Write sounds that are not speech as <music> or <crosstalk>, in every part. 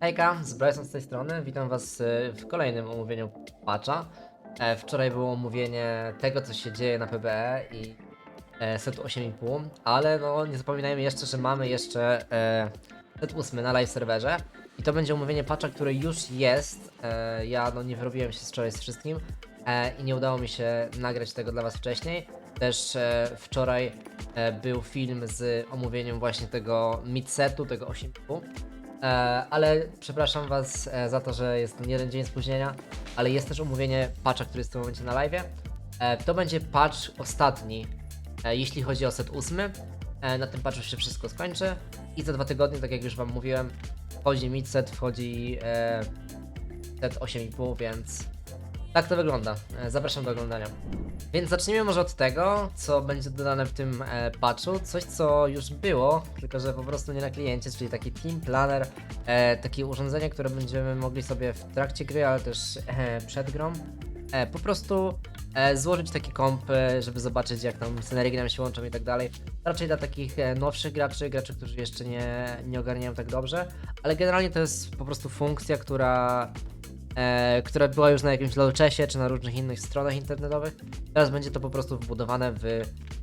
Hejka, z Bryson z tej strony. Witam Was e, w kolejnym omówieniu patcha. E, Wczoraj było omówienie tego, co się dzieje na PBE i e, set 8,5, ale no nie zapominajmy jeszcze, że mamy jeszcze set 8 na live serwerze i to będzie omówienie patcha, który już jest. Ja no nie wyrobiłem się wczoraj z wszystkim i nie udało mi się nagrać tego dla Was wcześniej. Też wczoraj był film z omówieniem właśnie tego mid-setu, tego 8,5. E, ale przepraszam Was e, za to, że jest ten jeden dzień spóźnienia, ale jest też omówienie patcha, który jest w tym momencie na live. E, to będzie patch ostatni, e, jeśli chodzi o set 8. E, na tym patchu się wszystko skończy i za dwa tygodnie, tak jak już Wam mówiłem, wchodzi mid set, wchodzi e, set 8,5, więc tak to wygląda. E, Zapraszam do oglądania. Więc zacznijmy może od tego, co będzie dodane w tym e, patchu. Coś, co już było, tylko że po prostu nie na kliencie, czyli taki team planner, e, takie urządzenie, które będziemy mogli sobie w trakcie gry, ale też e, przed grą, e, po prostu e, złożyć taki komp, e, żeby zobaczyć jak tam synergie nam się łączą i tak dalej. Raczej dla takich e, nowszych graczy, graczy, którzy jeszcze nie, nie ogarniają tak dobrze, ale generalnie to jest po prostu funkcja, która e, która była już na jakimś Lolczesie czy na różnych innych stronach internetowych. Teraz będzie to po prostu wbudowane w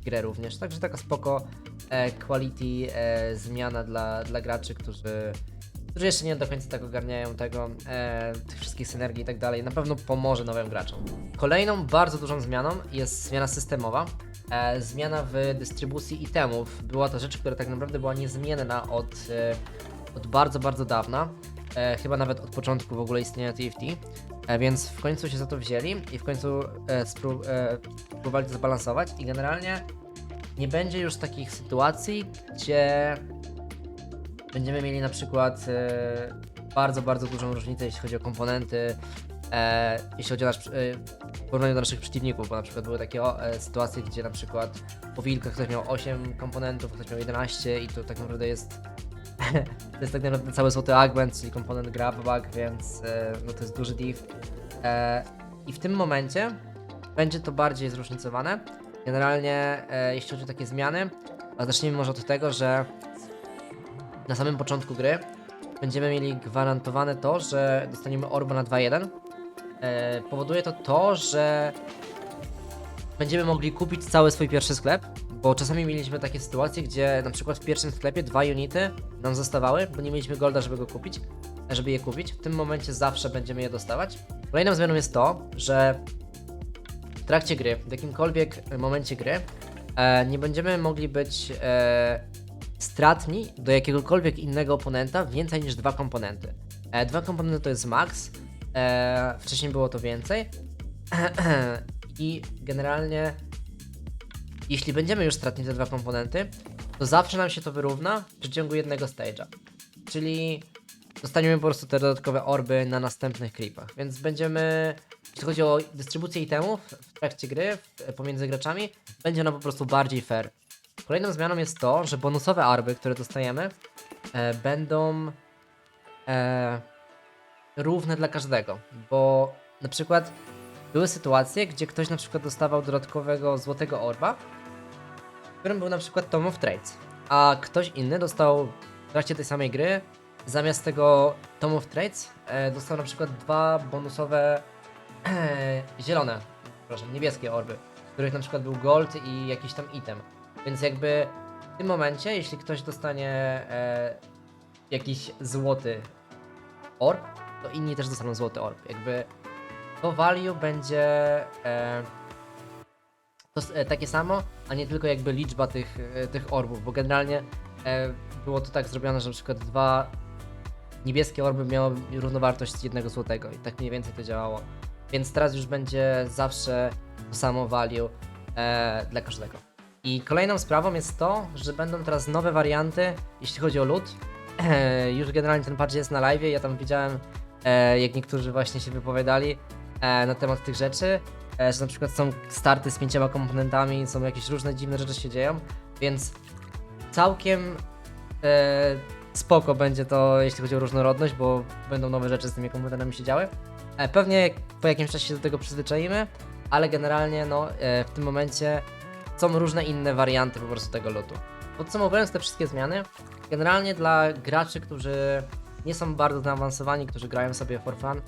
grę również. Także taka spoko e, quality e, zmiana dla, dla graczy, którzy, którzy jeszcze nie do końca tak ogarniają tego, e, tych wszystkich synergii i tak dalej. Na pewno pomoże nowym graczom. Kolejną bardzo dużą zmianą jest zmiana systemowa. E, zmiana w dystrybucji itemów. Była to rzecz, która tak naprawdę była niezmienna od, e, od bardzo, bardzo dawna e, chyba nawet od początku w ogóle istnienia TFT, e, więc w końcu się za to wzięli i w końcu e, spró- e, to zbalansować i generalnie nie będzie już takich sytuacji, gdzie będziemy mieli na przykład e, bardzo, bardzo dużą różnicę, jeśli chodzi o komponenty, e, jeśli chodzi o nasz, e, w porównaniu do naszych przeciwników, bo na przykład były takie o, e, sytuacje, gdzie na przykład po wilkach ktoś miał 8 komponentów, ktoś miał 11 i to tak naprawdę jest to jest tak naprawdę cały złoty augment, czyli komponent grabback, więc e, no to jest duży div. E, I w tym momencie będzie to bardziej zróżnicowane. Generalnie, e, jeśli chodzi o takie zmiany, a zacznijmy może od tego, że na samym początku gry będziemy mieli gwarantowane to, że dostaniemy orba na 2-1. E, powoduje to to, że będziemy mogli kupić cały swój pierwszy sklep, bo czasami mieliśmy takie sytuacje, gdzie na przykład w pierwszym sklepie dwa unity nam zostawały, bo nie mieliśmy golda, żeby go kupić, żeby je kupić. W tym momencie zawsze będziemy je dostawać. Kolejną zmianą jest to, że w trakcie gry, w jakimkolwiek momencie gry, e, nie będziemy mogli być e, stratni do jakiegokolwiek innego oponenta więcej niż dwa komponenty. E, dwa komponenty to jest max, e, wcześniej było to więcej. <clears throat> I generalnie jeśli będziemy już stratni te dwa komponenty, to zawsze nam się to wyrówna w przeciągu jednego stage'a. Czyli dostaniemy po prostu te dodatkowe orby na następnych creepach. Więc będziemy, jeśli chodzi o dystrybucję itemów w trakcie gry w, pomiędzy graczami, będzie ona po prostu bardziej fair. Kolejną zmianą jest to, że bonusowe arby, które dostajemy, e, będą e, równe dla każdego. Bo na przykład były sytuacje, gdzie ktoś na przykład dostawał dodatkowego złotego orba, w którym był na przykład Tom of Trades, a ktoś inny dostał w trakcie tej samej gry zamiast tego Tom of Trades e, dostał na przykład dwa bonusowe e, zielone, przepraszam, niebieskie orby, w których na przykład był gold i jakiś tam item. Więc jakby w tym momencie, jeśli ktoś dostanie e, jakiś złoty orb, to inni też dostaną złoty orb. Jakby to value będzie e, to, e, takie samo, a nie tylko jakby liczba tych, e, tych orbów, bo generalnie e, było to tak zrobione, że na przykład dwa niebieskie orby miały równowartość jednego złotego i tak mniej więcej to działało. Więc teraz już będzie zawsze to samo value e, dla każdego. I kolejną sprawą jest to, że będą teraz nowe warianty, jeśli chodzi o loot. E, już generalnie ten patch jest na live, ja tam widziałem, e, jak niektórzy właśnie się wypowiadali na temat tych rzeczy, e, że na przykład są starty z pięcioma komponentami, są jakieś różne dziwne rzeczy się dzieją, więc całkiem e, spoko będzie to, jeśli chodzi o różnorodność, bo będą nowe rzeczy z tymi komputerami się działy. E, pewnie po jakimś czasie się do tego przyzwyczaimy, ale generalnie no, e, w tym momencie są różne inne warianty po prostu tego lotu. Podsumowując te wszystkie zmiany, generalnie dla graczy, którzy nie są bardzo zaawansowani, którzy grają sobie for fun,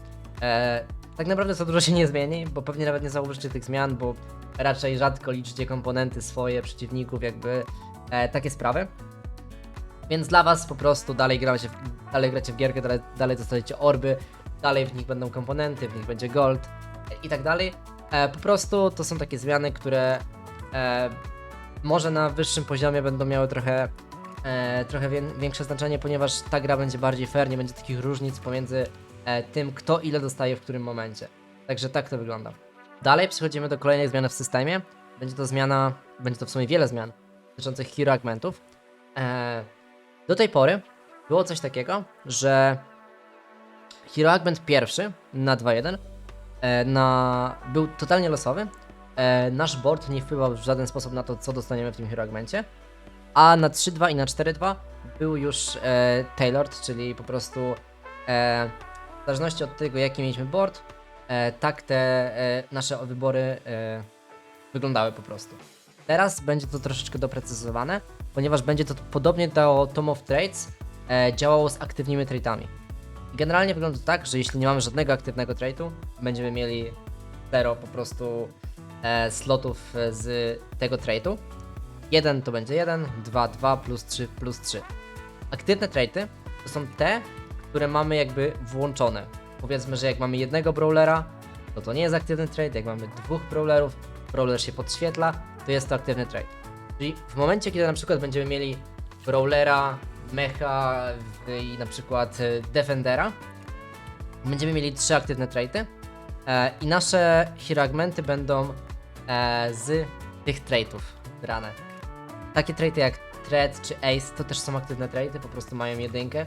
e, tak naprawdę za dużo się nie zmieni, bo pewnie nawet nie zauważycie tych zmian, bo raczej rzadko liczycie komponenty swoje, przeciwników, jakby e, takie sprawy. Więc dla was po prostu dalej gracie w, dalej gracie w gierkę, dalej, dalej dostajecie orby, dalej w nich będą komponenty, w nich będzie gold e, i tak dalej. E, po prostu to są takie zmiany, które e, może na wyższym poziomie będą miały trochę, e, trochę wię, większe znaczenie, ponieważ ta gra będzie bardziej fair, nie będzie takich różnic pomiędzy tym, kto ile dostaje w którym momencie. Także tak to wygląda. Dalej przechodzimy do kolejnej zmiany w systemie. Będzie to zmiana, będzie to w sumie wiele zmian dotyczących hero augmentów. E, do tej pory było coś takiego, że hero augment pierwszy na 2.1 e, na, był totalnie losowy. E, nasz board nie wpływał w żaden sposób na to, co dostaniemy w tym hero augmencie. A na 3.2 i na 4.2 był już e, tailored, czyli po prostu e, w zależności od tego, jaki mieliśmy board, e, tak te e, nasze wybory e, wyglądały po prostu. Teraz będzie to troszeczkę doprecyzowane, ponieważ będzie to podobnie do Tom of Trades e, działało z aktywnymi trade'ami. Generalnie wygląda to tak, że jeśli nie mamy żadnego aktywnego trade'u, będziemy mieli zero po prostu e, slotów e, z tego trade'u. 1 to będzie 1, 2, 2, plus 3, plus 3. Aktywne trade'y to są te, które mamy jakby włączone. Powiedzmy, że jak mamy jednego brawlera, to to nie jest aktywny trade. Jak mamy dwóch brawlerów, brawler się podświetla, to jest to aktywny trade. Czyli w momencie, kiedy na przykład będziemy mieli brawlera, mecha i na przykład e, defendera, będziemy mieli trzy aktywne trade'y e, i nasze hiragmenty będą e, z tych trade'ów brane. Takie trade'y jak Thread czy Ace to też są aktywne trade'y, po prostu mają jedynkę,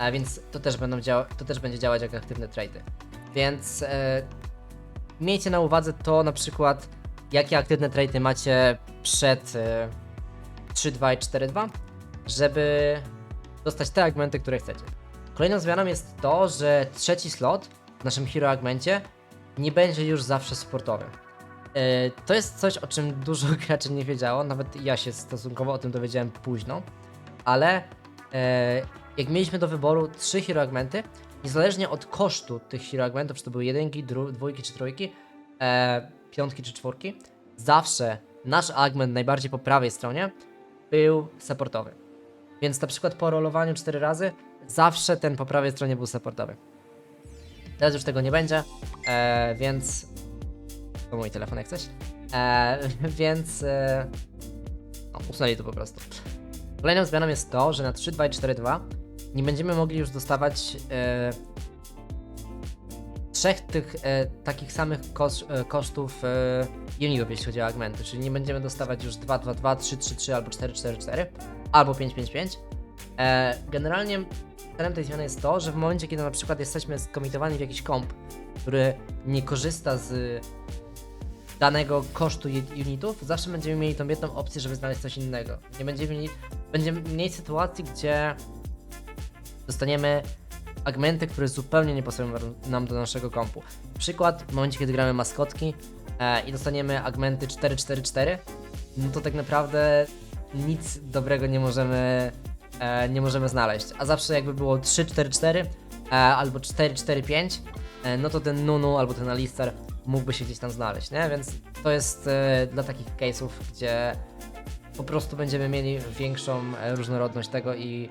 a więc to też, będą działa- to też będzie działać jak aktywne trade'y. Więc e, miejcie na uwadze to na przykład, jakie aktywne trade'y macie przed e, 3.2 i 4.2, żeby dostać te augmenty, które chcecie. Kolejną zmianą jest to, że trzeci slot w naszym hero augmencie nie będzie już zawsze sportowy. E, To jest coś, o czym dużo <laughs> graczy nie wiedziało, nawet ja się stosunkowo o tym dowiedziałem późno, ale e, jak mieliśmy do wyboru trzy hero augmenty, niezależnie od kosztu tych hero augmentów, czy to były jedynki, dwójki czy trójki, e, piątki czy czwórki, zawsze nasz augment najbardziej po prawej stronie był supportowy. Więc na przykład po rolowaniu 4 razy, zawsze ten po prawej stronie był supportowy. Teraz już tego nie będzie, e, więc to mój telefon jak coś. E, <laughs> więc e, no, usunęli to po prostu. Kolejną zmianą jest to, że na 3.2 i 4.2 nie będziemy mogli już dostawać e, trzech tych e, takich samych kos, e, kosztów e, unitów, jeśli chodzi o augmenty, czyli nie będziemy dostawać już 2, 2, 2, 3, 3, 3 albo 4, 4, 4 albo 5, 5, 5. E, generalnie celem tej zmiany jest to, że w momencie, kiedy na przykład jesteśmy skomitowani w jakiś komp, który nie korzysta z danego kosztu unitów, zawsze będziemy mieli tą jedną opcję, żeby znaleźć coś innego. Nie będziemy mieli, będziemy mieli sytuacji, gdzie dostaniemy agmenty, które zupełnie nie pasują nam do naszego kompu. Przykład, w momencie, kiedy gramy maskotki e, i dostaniemy agmenty 4-4-4, no to tak naprawdę nic dobrego nie możemy, e, nie możemy znaleźć. A zawsze jakby było 3-4-4 e, albo 4-4-5, e, no to ten Nunu albo ten Alistar mógłby się gdzieś tam znaleźć, nie? Więc to jest e, dla takich case'ów, gdzie po prostu będziemy mieli większą e, różnorodność tego i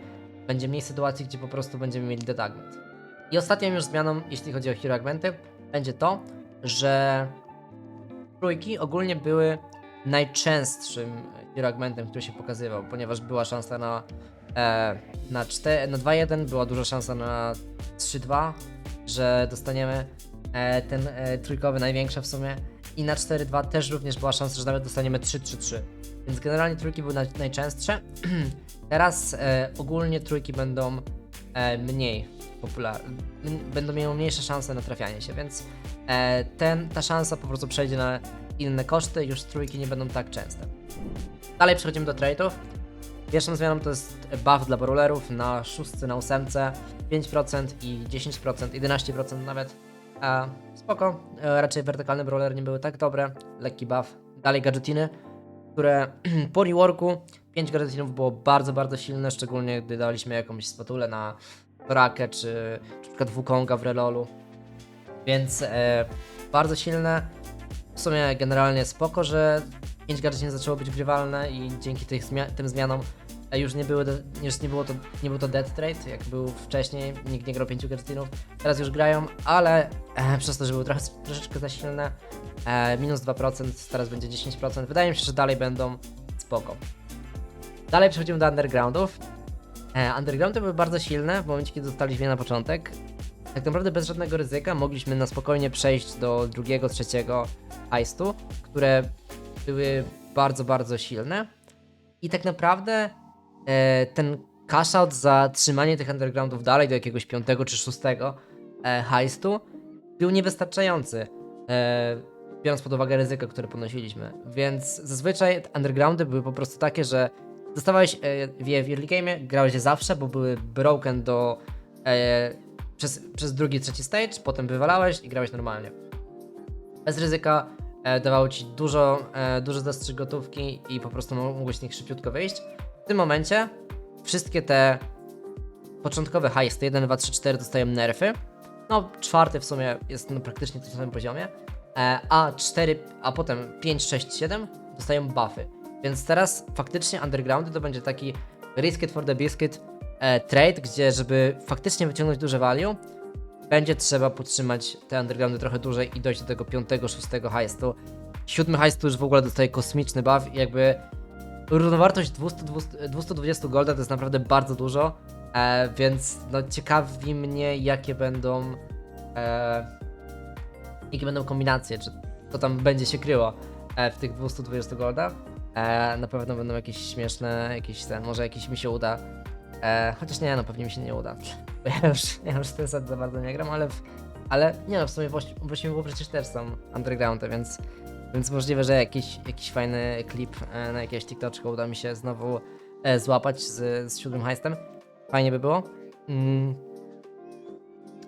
będzie mniej sytuacji, gdzie po prostu będziemy mieli dead augment. I ostatnią już zmianą, jeśli chodzi o hero augmenty, będzie to, że trójki ogólnie były najczęstszym hero augmentem, który się pokazywał, ponieważ była szansa na, e, na, 4, na 2-1, była duża szansa na 3-2, że dostaniemy e, ten e, trójkowy, największa w sumie, i na 4-2 też również była szansa, że nawet dostaniemy 3-3-3. Więc generalnie trójki były naj, najczęstsze. <clears throat> Teraz e, ogólnie trójki będą e, mniej popularne, będą miały mniejsze szanse na trafianie się, więc e, ten, ta szansa po prostu przejdzie na inne koszty, już trójki nie będą tak częste. Dalej przechodzimy do trade'ów. Pierwszą zmianą to jest buff dla brawlerów na szóstce, na ósemce, 5% i 10%, 11% nawet. E, spoko, e, raczej wertykalne brawlery nie były tak dobre, lekki buff. Dalej gadżetiny, które <clears throat> po reworku 5 gadżetinów było bardzo, bardzo silne, szczególnie gdy daliśmy jakąś spatulę na Rakę, czy, czy przykład Wukonga w Relolu. Więc e, bardzo silne. W sumie generalnie spoko, że 5 gadżetów nie zaczęło być grywalne i dzięki tych zmia- tym zmianom e, już nie, były już nie było to, nie był to dead trade, jak był wcześniej, nikt nie grał 5 gadżetów, teraz już grają, ale e, przez to, że były trochę, troszeczkę za silne, e, minus 2%, teraz będzie 10%, wydaje mi się, że dalej będą spoko. Dalej przechodzimy do undergroundów. E, undergroundy były bardzo silne w momencie, kiedy dostaliśmy je na początek. Tak naprawdę bez żadnego ryzyka mogliśmy na spokojnie przejść do drugiego, trzeciego heistu, które były bardzo, bardzo silne. I tak naprawdę e, ten cash out za trzymanie tych undergroundów dalej do jakiegoś piątego czy szóstego e, heistu był niewystarczający. E, biorąc pod uwagę ryzyko, które ponosiliśmy. Więc zazwyczaj undergroundy były po prostu takie, że dostawałeś e, w early game, grałeś je zawsze, bo były broken do e, przez, przez drugi, trzeci stage, potem wywalałeś i grałeś normalnie. Bez ryzyka e, dawało ci dużo, e, dużo zastrzyk gotówki i po prostu mo- mogłeś z nich szybciutko wyjść. W tym momencie wszystkie te początkowe heisty 1, 2, 3, 4 dostają nerfy. No, czwarty w sumie jest no, praktycznie na tym samym poziomie. E, a 4, a potem 5, 6, 7 dostają buffy. Więc teraz faktycznie undergroundy to będzie taki risk it for the biscuit e, trade, gdzie żeby faktycznie wyciągnąć duże value, będzie trzeba podtrzymać te undergroundy trochę dłużej i dojść do tego piątego, szóstego heistu. Siódmy heist już w ogóle dostaje kosmiczny buff i jakby równowartość 200, 200, 220 golda to jest naprawdę bardzo dużo, e, więc no ciekawi mnie jakie będą e, jakie będą kombinacje, czy to tam będzie się kryło e, w tych 220 golda. E, na pewno będą jakieś śmieszne, jakieś ten, może jakiś mi się uda. E, chociaż nie, no pewnie mi się nie uda. Bo <laughs> ja już, ja już ten set za bardzo nie gram, ale, w, ale nie no, w sumie w oś- w ośmiu było przecież też są undergroundy, więc, więc możliwe, że jakiś, jakiś fajny klip e, na jakiegoś TikToczka uda mi się znowu e, złapać z, z siódmym heistem. Fajnie by było. Mm.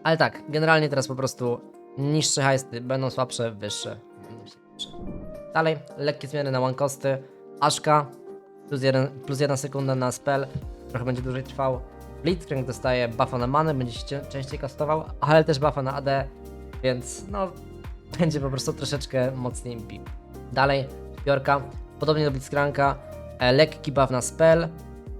Ale tak, generalnie teraz po prostu niższe heisty będą słabsze, wyższe będą silniejsze. Dalej, lekkie zmiany na one costy. Aszka, plus jeden, plus jedna sekunda na spell, trochę będzie dłużej trwał. Blitzcrank dostaje buffa na manę, będzie się cie- częściej kastował, ale też buffa na AD, więc no, <laughs> będzie po prostu troszeczkę mocniej bił. Dalej, Piorka, podobnie do Blitzcranka, e, lekki buff na spell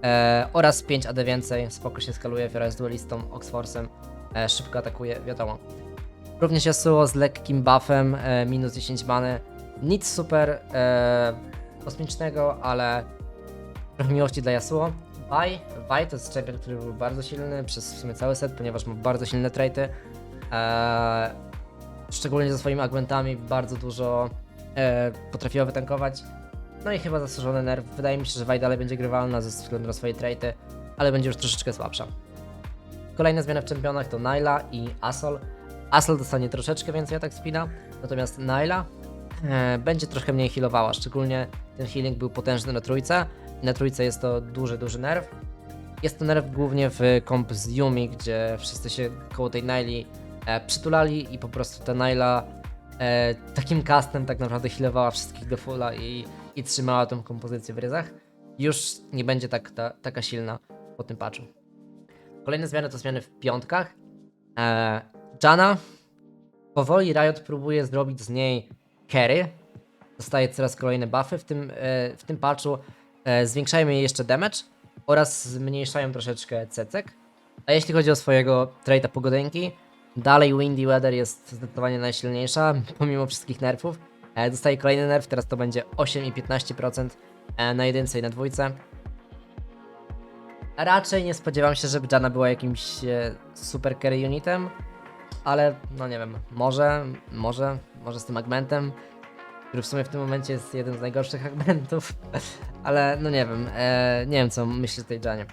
e, oraz 5 AD więcej, spoko się skaluje, Fiora jest duelistą, Oxforce'em, e, szybko atakuje, wiadomo. Również Yasuo z lekkim buffem, e, minus 10 many, nic super e, kosmicznego, ale trochę miłości dla Yasuo. Vi, Vi to jest champion, który był bardzo silny przez w sumie cały set, ponieważ ma bardzo silne traity. E, szczególnie ze swoimi augmentami bardzo dużo e, potrafiła wytankować. No i chyba zasłużony nerw. Wydaje mi się, że Vi dalej będzie grywalna ze względu na swoje traity, ale będzie już troszeczkę słabsza. Kolejne zmiany w czempionach to Nyla i Asol. Asol dostanie troszeczkę więcej atak speeda, natomiast e, będzie trochę mniej healowała, szczególnie ten healing był potężny na trójce na trójce jest to duży, duży nerw. Jest to nerw głównie w komp z Yumi, gdzie wszyscy się koło tej Naili e, przytulali i po prostu ta Naila e, takim castem tak naprawdę healowała wszystkich do fulla i, i trzymała tą kompozycję w ryzach. Już nie będzie tak, ta, taka silna po tym patchu. Kolejne zmiany to zmiany w piątkach. E, Jana powoli Riot próbuje zrobić z niej carry. Dostaje coraz kolejne buffy. W tym, e, w tym patchu e, zwiększają jej jeszcze damage oraz zmniejszają troszeczkę cecek. A jeśli chodzi o swojego trade'a pogodenki, dalej Windy Weather jest zdecydowanie najsilniejsza, <laughs> pomimo wszystkich nerfów. E, dostaje kolejny nerf, teraz to będzie 8 i 15% e, na jedynce i na dwójce. Raczej nie spodziewam się, żeby Jana była jakimś e, super carry unitem, ale no nie wiem, może, może, może z tym augmentem, który w sumie w tym momencie jest jednym z najgorszych <laughs> augmentów, ale no nie wiem, e, nie wiem co myślisz o tej Janie.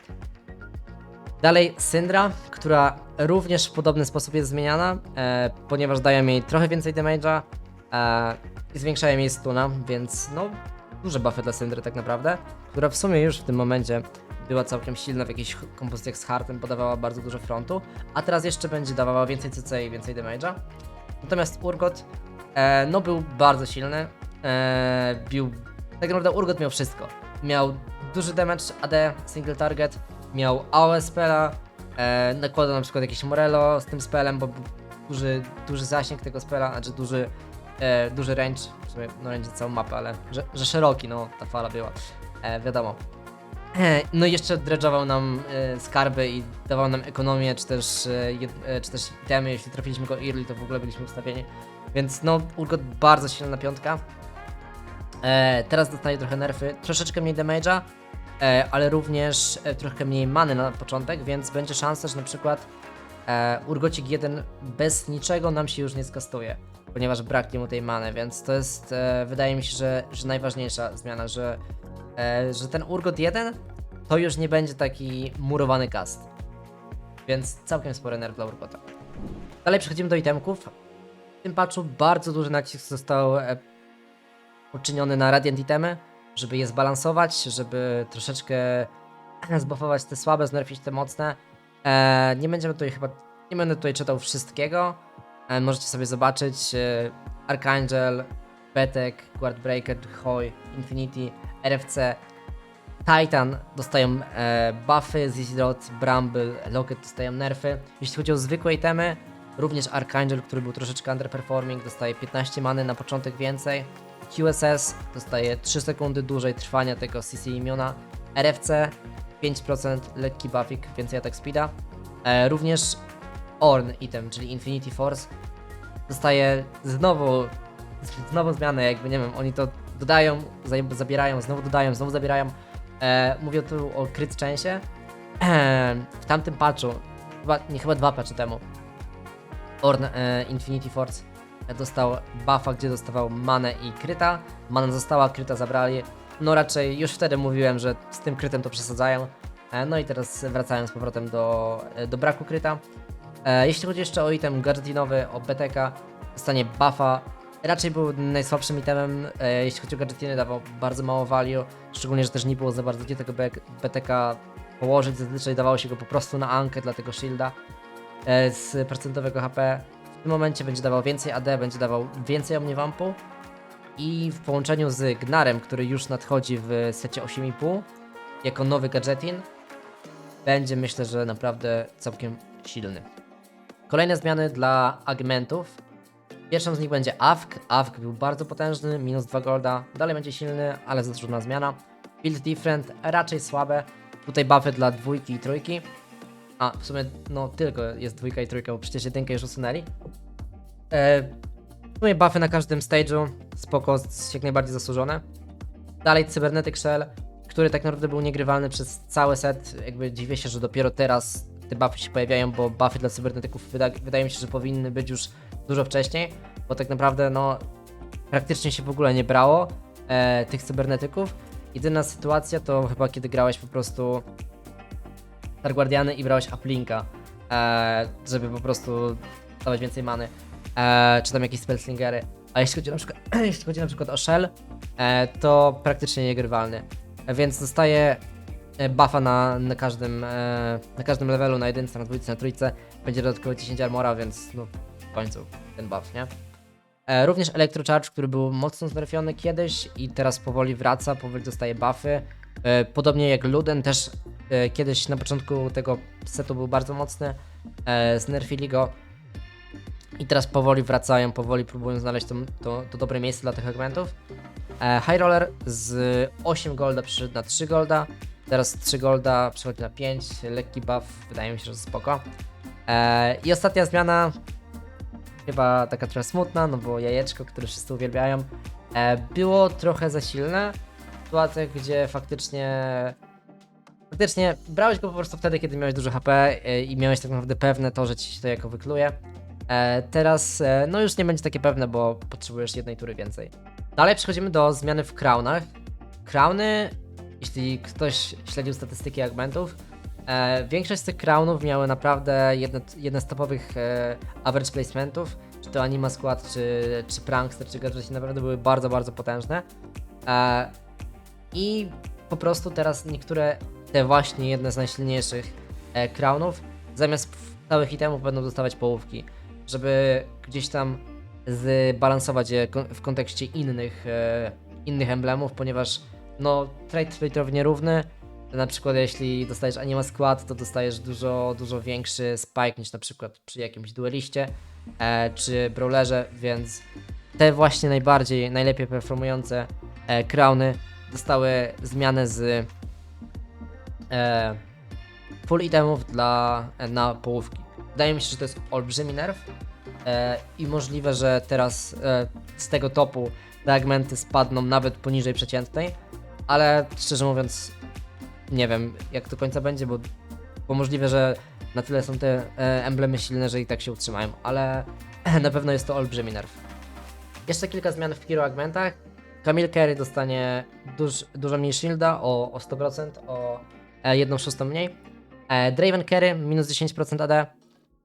Dalej Syndra, która również w podobny sposób jest zmieniana, e, ponieważ dają jej trochę więcej damage'a e, i zwiększają jej stuna, więc no duże buffy dla Syndry tak naprawdę, która w sumie już w tym momencie była całkiem silna w jakichś kompozycjach z Heartem, podawała bardzo dużo frontu, a teraz jeszcze będzie dawała więcej CC i więcej damage'a. Natomiast Urgot, no był bardzo silny, e, bił, tak naprawdę Urgot miał wszystko. Miał duży damage AD, single target, miał AOE spella, E, nakładał na przykład jakieś Morello z tym spelem, bo duży, duży zasięg tego spela, znaczy duży, e, duży range, no range całą mapę, ale że, że szeroki, no ta fala była, e, wiadomo. <clears throat> No i jeszcze dredżował nam e, skarby i dawał nam ekonomię, czy też, e, e, czy też itemy, jeśli trafiliśmy go early, to w ogóle byliśmy ustawieni. Więc no, Urgot bardzo silna piątka. E, teraz dostaje trochę nerfy, troszeczkę mniej damage'a, e, ale również e, trochę mniej many na początek, więc będzie szansa, że na przykład e, Urgocik 1 bez niczego nam się już nie skastuje, ponieważ braknie mu tej many, więc to jest, e, wydaje mi się, że, że najważniejsza zmiana, że, e, że ten Urgot 1 to już nie będzie taki murowany cast. Więc całkiem spory nerf dla Urgota. Dalej przechodzimy do itemków. W tym patchu bardzo duży nacisk został e, uczyniony na Radiant itemy, żeby je zbalansować, żeby troszeczkę <clears throat> zbuffować te słabe, znerfić te mocne. E, nie będziemy tutaj chyba, nie będę tutaj czytał wszystkiego. E, możecie sobie zobaczyć e, Archangel, Betek, Guardbreaker, Hoi, Infinity, RFC, Titan dostają e, buffy, Zizrot, Bramble, Locket dostają nerfy. Jeśli chodzi o zwykłe itemy, również Archangel, który był troszeczkę underperforming, dostaje 15 many na początek więcej. QSS dostaje 3 sekundy dłużej trwania tego CC imiona. RFC 5% lekki buffik, więcej attack speeda. E, również Orn item, czyli Infinity Force dostaje znowu znowu zmianę, jakby nie wiem, oni to dodają, zabierają, znowu dodają, znowu zabierają. E, mówię tu o crit częsie. w tamtym patchu, chyba, nie chyba dwa patchy temu, Orn e, Infinity Force dostał buffa, gdzie dostawał manę i kryta. Mana została, kryta zabrali. No raczej już wtedy mówiłem, że z tym krytem to przesadzają. E, no i teraz wracają z powrotem do, e, do braku kryta. E, jeśli chodzi jeszcze o item gadżetinowy, o BTK, dostanie buffa. Raczej był najsłabszym itemem, e, jeśli chodzi o gadżetiny, dawał bardzo mało value, szczególnie, że też nie było za bardzo gdzie tego BTK położyć, zazwyczaj dawało się go po prostu na ankę dla tego shielda e, z procentowego HP. W tym momencie będzie dawał więcej AD, będzie dawał więcej omnivampu i w połączeniu z Gnarem, który już nadchodzi w secie 8,5 jako nowy gadżetin, będzie myślę, że naprawdę całkiem silny. Kolejne zmiany dla agmentów. Pierwszą z nich będzie AFK. AFK był bardzo potężny, minus 2 golda. Dalej będzie silny, ale zasłużona zmiana. Build different, raczej słabe. Tutaj buffy dla dwójki i trójki. A, w sumie no tylko jest dwójka i trójka, bo przecież jedynkę już usunęli. E, w sumie buffy na każdym stage'u, spoko, jak najbardziej zasłużone. Dalej Cybernetic Shell, który tak naprawdę był niegrywalny przez cały set. Jakby dziwię się, że dopiero teraz te buffy się pojawiają, bo buffy dla cybernetyków wyda wydaje mi się, że powinny być już dużo wcześniej, bo tak naprawdę no praktycznie się w ogóle nie brało e, tych cybernetyków. Jedyna sytuacja to chyba kiedy grałeś po prostu Star Guardiany i brałeś uplinka, e, żeby po prostu dawać więcej many, e, czy tam jakieś spellslingery. A jeśli chodzi na przykład, <clears throat> jeśli chodzi na przykład o Shell, e, to praktycznie niegrywalny. E, więc dostaje e, buffa na, na, każdym, e, na każdym levelu, na jedynce, na dwójce, na trójce. Będzie dodatkowo 10 armora, więc no w końcu ten buff, nie? E, również Electrocharge, który był mocno znerfiony kiedyś i teraz powoli wraca, powoli dostaje buffy. E, podobnie jak Luden też e, kiedyś na początku tego setu był bardzo mocny, e, znerfili go i teraz powoli wracają, powoli próbują znaleźć to, to, to dobre miejsce dla tych segmentów. E, High Roller z 8 golda przyszedł na 3 golda, teraz z 3 golda przechodzi na 5, lekki buff, wydaje mi się, że spoko. E, I ostatnia zmiana, chyba taka trochę smutna, no bo jajeczko, które wszyscy uwielbiają, e, było trochę za silne w sytuacjach, gdzie faktycznie faktycznie brałeś go po prostu wtedy, kiedy miałeś dużo HP e, i miałeś tak naprawdę pewne to, że ci się to jako wykluje. E, teraz e, no już nie będzie takie pewne, bo potrzebujesz jednej tury więcej. Dalej przechodzimy do zmiany w crownach. Crowny, jeśli ktoś śledził statystyki agmentów, e, większość z tych crownów miały naprawdę jedne, jedne z topowych e, average placementów, czy to Anima Squad, czy, czy Prankster, czy Gadżeci, naprawdę były bardzo, bardzo potężne. E, I po prostu teraz niektóre te właśnie jedne z najsilniejszych e, crownów, zamiast całych itemów będą dostawać połówki, żeby gdzieś tam zbalansować je w kontekście innych, e, innych emblemów, ponieważ no trade trade'owy nierówny, Na przykład jeśli dostajesz Anima Squad, to dostajesz dużo, dużo większy spike niż na przykład przy jakimś dueliście e, czy brawlerze, więc te właśnie najbardziej, najlepiej performujące e, crowny dostały zmianę z e, full itemów dla, e, na połówki. Wydaje mi się, że to jest olbrzymi nerw e, i możliwe, że teraz e, z tego topu fragmenty spadną nawet poniżej przeciętnej, ale szczerze mówiąc nie wiem jak do końca będzie, bo, bo możliwe, że na tyle są te e, emblemy silne, że i tak się utrzymają, ale <clears throat> na pewno jest to olbrzymi nerw. Jeszcze kilka zmian w hero augmentach. Camille Carey dostanie duż, dużo mniej shielda o, o 100%, o e, 1 szóstą mniej. E, Draven Carey minus 10% AD.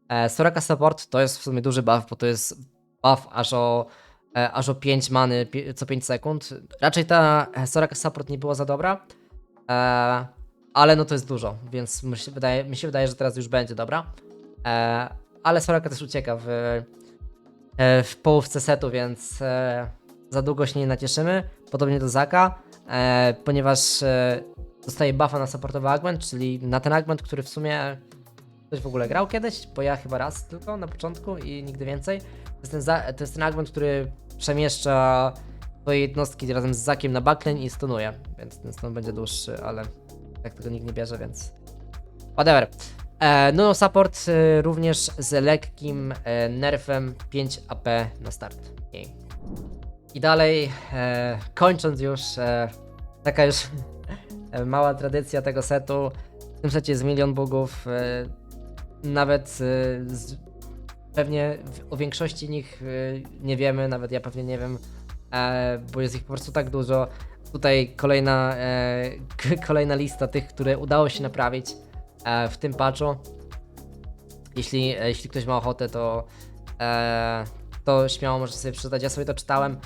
E, Soraka Support to jest w sumie duży buff, bo to jest buff aż o, aż o 5 many co 5 sekund. Raczej ta e, Soraka Support nie była za dobra, e, ale no to jest dużo, więc mi się wydaje, mi się wydaje że teraz już będzie dobra. E, ale Soraka też ucieka w, e, w połówce setu, więc e, za długo się nie nacieszymy. Podobnie do Zaka, e, ponieważ e, dostaje buffa na supportowy augment, czyli na ten augment, który w sumie ktoś w ogóle grał kiedyś, bo ja chyba raz tylko na początku i nigdy więcej. To jest ten, to jest ten augment, który przemieszcza swoje jednostki razem z Zakiem na backlane i stunuje, więc ten stun będzie dłuższy, ale tak tego nikt nie bierze, więc whatever. E, no support e, również z lekkim e, nerfem 5 AP na start. I dalej, kończąc już, taka już <laughs> mała tradycja tego setu. W tym secie jest milion bugów. Nawet z, pewnie o większości nich e, nie wiemy, nawet ja pewnie nie wiem, e, bo jest ich po prostu tak dużo. Tutaj kolejna, e, <laughs> kolejna lista tych, które udało się naprawić e, w tym patchu. Jeśli, jeśli ktoś ma ochotę, to, to śmiało może sobie przeczytać. Ja sobie to czytałem.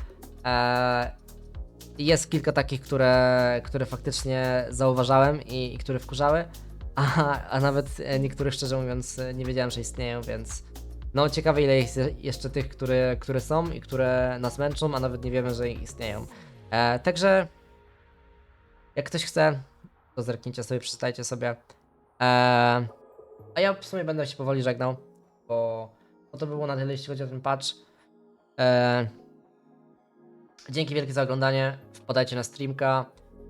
Jest kilka takich, które, które faktycznie zauważałem i, i które wkurzały, a, a nawet niektórych szczerze mówiąc nie wiedziałem, że istnieją, więc no ciekawe ile jest je- jeszcze tych, które, które są i które nas męczą, a nawet nie wiemy, że istnieją. E, także jak ktoś chce, to zerknijcie sobie, przeczytajcie sobie. E, a ja w sumie będę się powoli żegnał, bo, bo to było na tyle, jeśli chodzi o ten patch. E, dzięki wielkie za oglądanie. Wpadajcie na streamka.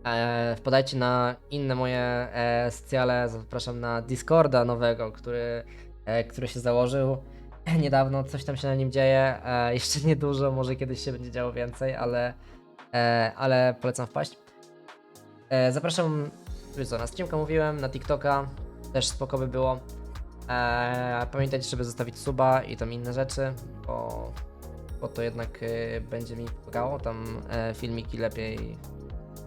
E, wpadajcie na inne moje e, socjale. Zapraszam na Discorda nowego, który, e, który się założył <laughs> niedawno. Coś tam się na nim dzieje. E, jeszcze <laughs> niedużo, może kiedyś się będzie działo więcej, ale, e, ale polecam wpaść. E, zapraszam, już co, na streamka mówiłem, na TikToka też spoko by było. E, pamiętajcie, żeby zostawić suba i tam inne rzeczy, bo, bo to jednak e, będzie mi pomagało. Tam e, filmiki lepiej.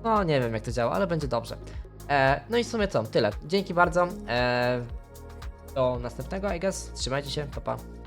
No, nie wiem jak to działa, ale będzie dobrze. E, no i w sumie co, tyle. Dzięki bardzo. E, do następnego, I guess. Trzymajcie się, pa pa.